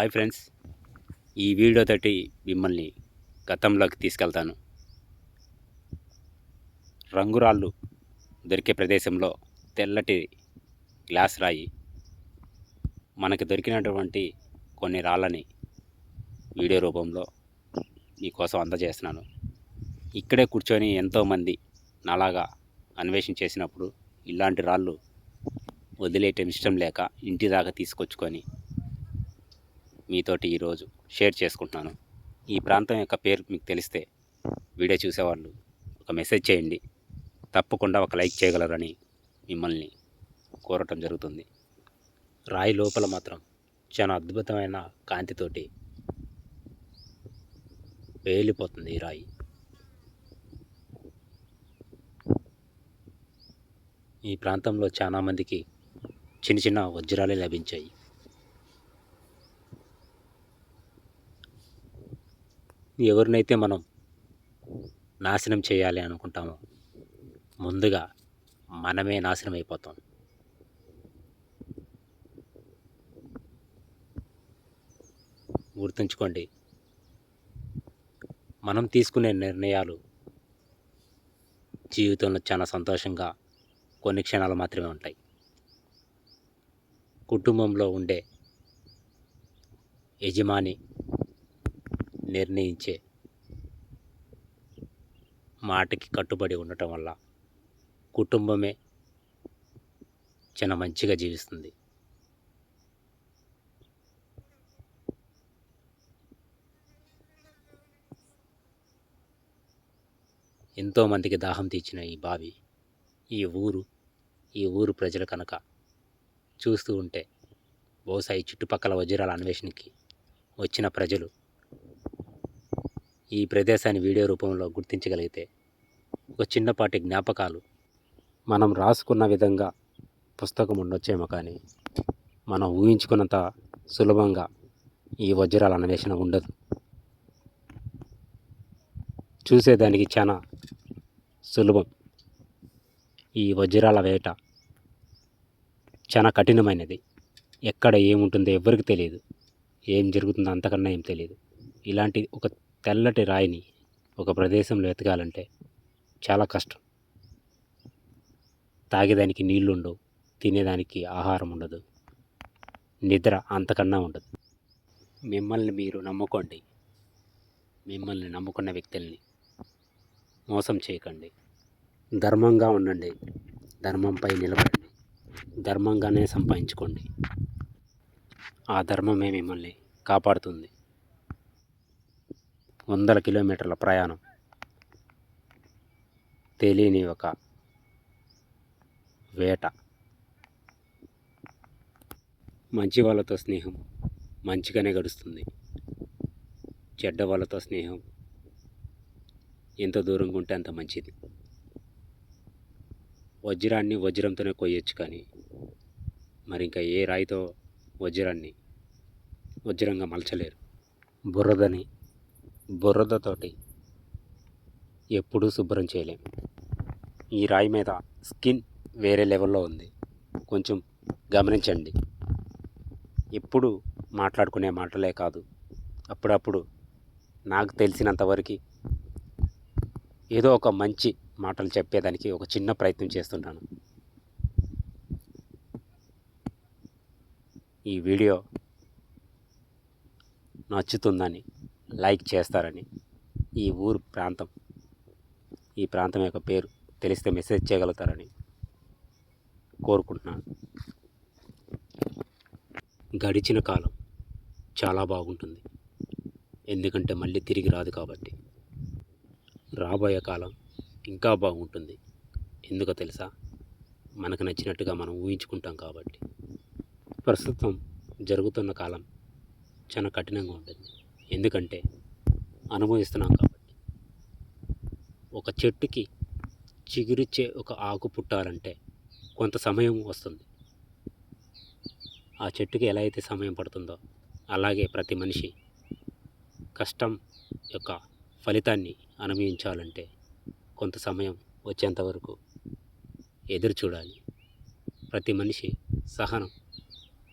Hi friends. ఈ video తోటి మిమ్మల్ని గతంలోకి తీసుకెళ్తాను. రంగురాళ్ళు దొరికే ప్రదేశంలో తెల్లటి గ్లాస్ రాయి మనకు దొరికినటువంటి కొన్ని రాళ్ళని వీడియో రూపంలో మీకోసం అందజేస్తున్నాను. ఇక్కడే కూర్చొని ఎంతోమంది నాలాగా అన్వేషణ చేసినప్పుడు ఇలాంటి రాళ్ళు వదిలేయటం ఇష్టం లేక ఇంటి దాకా తీసుకొచ్చుకొని మీతోటి ఈరోజు షేర్ చేసుకుంటున్నాను. ఈ ప్రాంతం యొక్క పేరు మీకు తెలిస్తే వీడియో చూసేవాళ్ళు ఒక మెసేజ్ చేయండి. తప్పకుండా ఒక లైక్ చేయగలరని మిమ్మల్ని కోరటం జరుగుతుంది. రాయి లోపల మాత్రం చాలా అద్భుతమైన కాంతితోటి వేలిపోతుంది ఈ రాయి. ఈ ప్రాంతంలో చాలామందికి చిన్న చిన్న వజ్రాలే లభించాయి. ఎవరినైతే మనం నాశనం చేయాలి అనుకుంటామో ముందుగా మనమే నాశనం అయిపోతాం. గుర్తుంచుకోండి మనం తీసుకునే నిర్ణయాలు జీవితంలో చాలా సంతోషంగా కొన్ని క్షణాలు మాత్రమే ఉంటాయి. కుటుంబంలో ఉండే యజమాని నిర్ణయించే మాటకి కట్టుబడి ఉండటం వల్ల కుటుంబమే చాలా మంచిగా జీవిస్తుంది. ఎంతోమందికి దాహం తీర్చిన ఈ బావి ఈ ఊరు ఈ ఊరు ప్రజలు కనుక చూస్తూ ఉంటే బహుశా ఈ చుట్టుపక్కల వజ్రాల అన్వేషణకి వచ్చిన ప్రజలు ఈ ప్రదేశాన్ని వీడియో రూపంలో గుర్తించగలిగితే ఒక చిన్నపాటి జ్ఞాపకాలు. మనం రాసుకున్న విధంగా పుస్తకం ఉండొచ్చేమో కానీ మనం ఊహించుకున్నంత సులభంగా ఈ వజ్రాల అన్వేషణ ఉండదు. చూసేదానికి చాలా సులభం. ఈ వజ్రాల వేట చాలా కఠినమైనది. ఎక్కడ ఏముంటుందో ఎవ్వరికి తెలియదు. ఏం జరుగుతుందో అంతకన్నా ఏం తెలియదు. ఇలాంటి ఒక తెల్లటి రాయిని ఒక ప్రదేశంలో ఎతకాలంటే చాలా కష్టం. తాగేదానికి నీళ్ళుండవు తినేదానికి ఆహారం ఉండదు నిద్ర అంతకన్నా ఉండదు. మిమ్మల్ని మీరు నమ్ముకోండి. మిమ్మల్ని నమ్ముకున్న వ్యక్తుల్ని మోసం చేయకండి. ధర్మంగా ఉండండి. ధర్మంపై నిలబడండి. ధర్మంగానే సంపాదించుకోండి. ఆ ధర్మమే మిమ్మల్ని కాపాడుతుంది. వందల కిలోమీటర్ల ప్రయాణం. తెలియని ఒక వేట. మంచి వాళ్ళతో స్నేహం మంచిగానే గడుస్తుంది. చెడ్డ వాళ్ళతో స్నేహం ఎంత దూరంగా ఉంటే అంత మంచిది. వజ్రాన్ని వజ్రంతోనే కొయ్యొచ్చు కానీ మరి ఇంకా ఏ రాయితో వజ్రాన్ని వజ్రంగా మలచలేరు. బుర్రదని బురదతోటి ఎప్పుడూ శుభ్రం చేయలేం. ఈ రాయి మీద స్కిన్ వేరే లెవెల్లో ఉంది. కొంచెం గమనించండి. ఎప్పుడు మాట్లాడుకునే మాటలే కాదు. అప్పుడప్పుడు నాకు తెలిసినంతవరకు ఏదో ఒక మంచి మాటలు చెప్పేదానికి ఒక చిన్న ప్రయత్నం చేస్తుంటాను. ఈ వీడియో నచ్చుతుందని లైక్ చేస్తారని ఈ ఊరు ప్రాంతం ఈ ప్రాంతం యొక్క పేరు తెలిస్తే మెసేజ్ చేయగలుగుతారని కోరుకుంటున్నాను. గడిచిన కాలం చాలా బాగుంటుంది. ఎందుకంటే మళ్ళీ తిరిగి రాదు కాబట్టి. రాబోయే కాలం ఇంకా బాగుంటుంది. ఎందుకో తెలుసా? మనకు నచ్చినట్టుగా మనం ఊహించుకుంటాం కాబట్టి. ప్రస్తుతం జరుగుతున్న కాలం చాలా కఠినంగా ఉంటుంది. ఎందుకంటే అనుభవిస్తున్నాం కాబట్టి. ఒక చెట్టుకి చిగురిచ్చే ఒక ఆకు పుట్టాలంటే కొంత సమయం వస్తుంది. ఆ చెట్టుకి ఎలా అయితే సమయం పడుతుందో అలాగే ప్రతి మనిషి కష్టం యొక్క ఫలితాన్ని అనుభవించాలంటే కొంత సమయం వచ్చేంత వరకు ఎదురు చూడాలి. ప్రతి మనిషి సహనం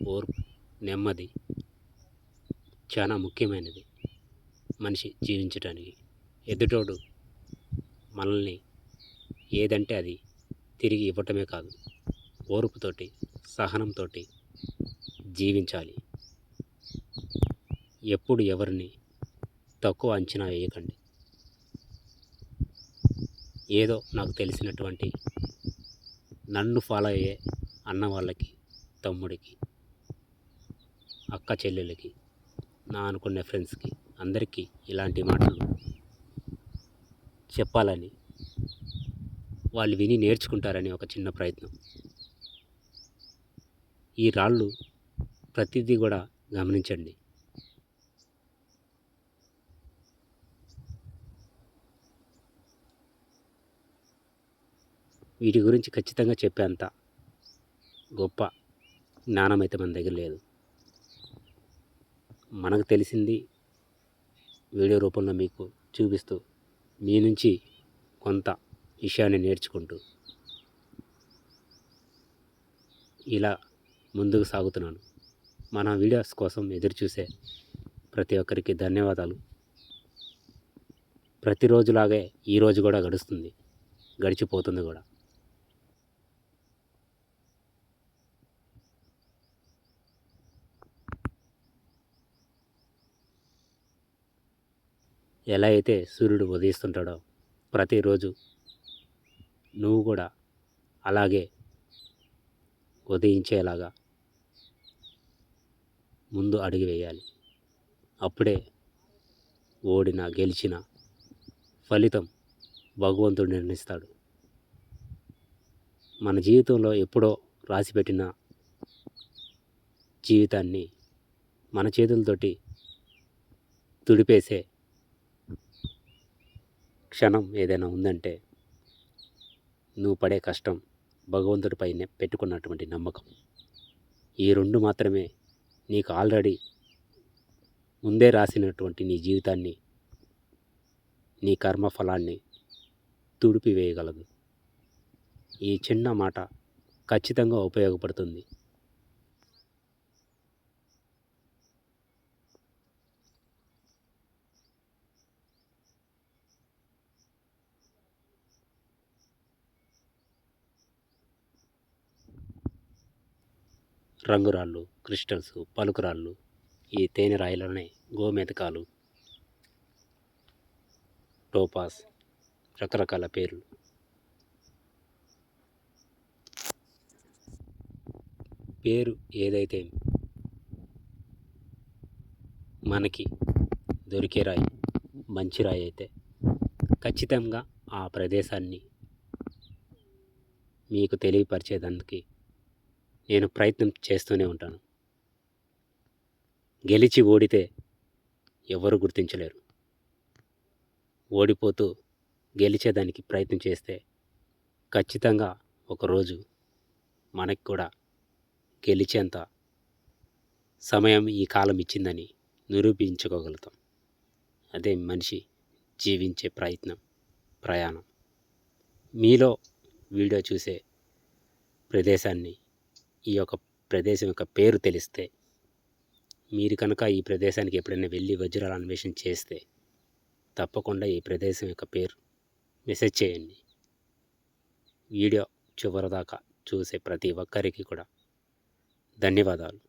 ఓర్పు నెమ్మది చాలా ముఖ్యమైనది మనిషి జీవించడానికి ఎదుటోడు మనల్ని ఏదంటే అది తిరిగి ఇవ్వటమే కాదు ఓర్పుతోటి సహనంతో జీవించాలి. ఎప్పుడు ఎవరిని తక్కువ అంచనా వేయకండి. ఏదో నాకు తెలిసినటువంటి నన్ను ఫాలో అయ్యే అన్న వాళ్ళకి తమ్ముడికి అక్క చెల్లెలకి నా అనుకునే ఫ్రెండ్స్కి అందరికీ ఇలాంటి మాటలు చెప్పాలని వాళ్ళు విని నేర్చుకుంటారని ఒక చిన్న ప్రయత్నం. ఈ రాళ్ళు ప్రతిదీ కూడా గమనించండి. వీటి గురించి ఖచ్చితంగా చెప్పేంత గొప్ప జ్ఞానం అయితే మన దగ్గర లేదు. మనకు తెలిసింది వీడియో రూపంలో మీకు చూపిస్తూ మీ నుంచి కొంత విషయాన్ని నేర్చుకుంటూ ఇలా ముందుకు సాగుతున్నాను. మన వీడియోస్ కోసం ఎదురు చూసే ప్రతి ఒక్కరికి ధన్యవాదాలు. ప్రతిరోజులాగే ఈరోజు కూడా గడుస్తుంది గడిచిపోతుంది కూడా. ఎలా అయితే సూర్యుడు ఉదయిస్తుంటాడో ప్రతిరోజు నువ్వు కూడా అలాగే ఉదయించేలాగా ముందు అడుగు వేయాలి. అప్పుడే ఓడిన గెలిచిన ఫలితం భగవంతుడు నిర్ణయిస్తాడు. మన జీవితంలో ఎప్పుడో రాసిపెట్టిన జీవితాన్ని మన చేతులతోటి తుడిపేసే క్షణం ఏదైనా ఉందంటే నువ్వు పడే కష్టం భగవంతుడిపై పెట్టుకున్నటువంటి నమ్మకం. ఈ రెండు మాత్రమే నీకు ఆల్రెడీ ముందే రాసినటువంటి నీ జీవితాన్ని నీ కర్మఫలాన్ని తుడిపివేయగలదు. ఈ చిన్న మాట ఖచ్చితంగా ఉపయోగపడుతుంది. రంగురాళ్ళు క్రిస్టల్స్ పలుకురాళ్ళు ఈ తేనె రాయిలోనే గోమెతకాలు టోపాస్ రకరకాల పేర్లు. పేరు ఏదైతే మనకి దొరికే రాయి మంచి రాయి అయితే ఖచ్చితంగా ఆ ప్రదేశాన్ని మీకు తెలియపరిచేదానికి నేను ప్రయత్నం చేస్తూనే ఉంటాను. గెలిచి ఓడితే ఎవరు గుర్తించలేరు. ఓడిపోతూ గెలిచేదానికి ప్రయత్నం చేస్తే ఖచ్చితంగా ఒకరోజు మనకి కూడా గెలిచేంత సమయం ఈ కాలం ఇచ్చిందని నిరూపించుకోగలుగుతాం. అదే మనిషి జీవించే ప్రయత్నం ప్రయాణం. మీలో వీడియో చూసే ప్రదేశాన్ని ఈ యొక్క ప్రదేశం యొక్క పేరు తెలిస్తే మీరు కనుక ఈ ప్రదేశానికి ఎప్పుడైనా వెళ్ళి వజ్రాల అన్వేషణ చేస్తే తప్పకుండా ఈ ప్రదేశం యొక్క పేరు మెసేజ్ చేయండి. వీడియో చివరిదాకా చూసే ప్రతి ఒక్కరికి కూడా ధన్యవాదాలు.